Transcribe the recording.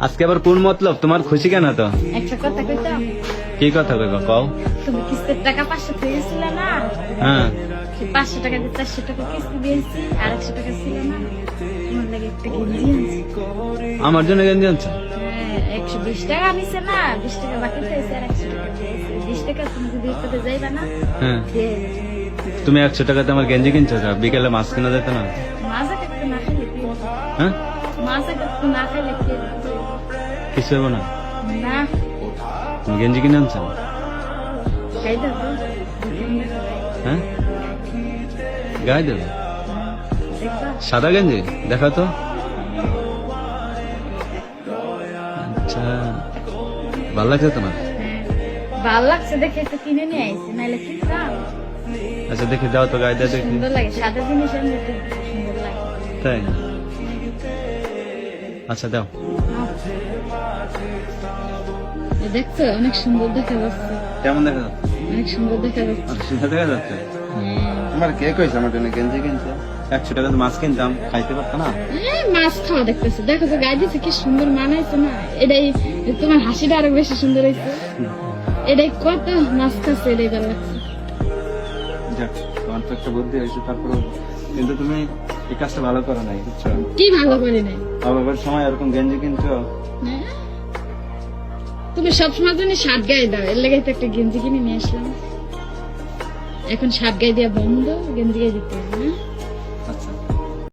আজকে আবার কোন মতলব? তোমার খুশি কেন তো একটা কথা কইতাম। কি কথা কইবা কও? তুমি কিস্তির টাকা পেয়েছিল না? হ্যাঁ। সেই পাঁচশো টাকা দিয়ে চারশো টাকা কিস্তি দিয়েছি আর একশো টাকা ছিল না। তোমার লাগে একটা গেঞ্জি আনছি। আমার জন্য গেঞ্জি আনছো? হ্যাঁ, একশো বিশ টাকা নিছে না? বিশ টাকা বাকি আর একশো টাকা বিশ টাকা তুমি যদি একটাতে যাইবা না হ্যাঁ। তুমি একশো টাকাতে আমার গেঞ্জি কিনছো? বিকেলে মাছ কিনা যেত না? কাটতে না খাইলে হ্যাঁ? কাটতে না খাইলে? কিছু হব না? না। গেঞ্জি কিনে আনছো খাই হ্যাঁ? গায়ে দেবে? সাদা গেঞ্জি? দেখা তো। আচ্ছা। ভালো লাগছে তোমার? ভালো লাগছে দেখে তো কিনে নিয়ে আইছি নাইলে কি আচ্ছা দেখি দাও তো গায়ে দিয়ে দেখি। সুন্দর লাগে সাদা সুন্দর লাগে। তাই আচ্ছা দাও। দেখছ অনেক সুন্দর দেখা যাচ্ছে। কেমন দেখা যাচ্ছে? অনেক সুন্দর দেখা যাচ্ছে। সুন্দর দেখা যাচ্ছে। তোমার কে কইছে আমার জন্য গেঞ্জি কিনছে? একশো টাকা মাছ কিনতাম খাইতে পারতো না। মাছ খাওয়া দেখতেছে। দেখো তো গায়ে দিচ্ছে কি সুন্দর মানাইছে না। এটাই তোমার হাসিটা আরও বেশি সুন্দর হয়েছে এটাই কত মাছ খাচ্ছে এটাই ভালো লাগছে যাক তোমার তো একটা বুদ্ধি হয়েছে তারপরে কিন্তু তুমি এই কাজটা ভালো করো নাই কি ভালো করি নাই? অভাবের সময় এরকম গেঞ্জি কিনছো? হ্যাঁ? তুমি সবসময় জন্য সাত গায়ে দাও এর লেগে তো একটা গেঞ্জি কিনে নিয়ে আসলাম এখন সাত গায়ে দেওয়া বন্ধ গেঞ্জি গায়ে দিতে হবে, হ্যাঁ?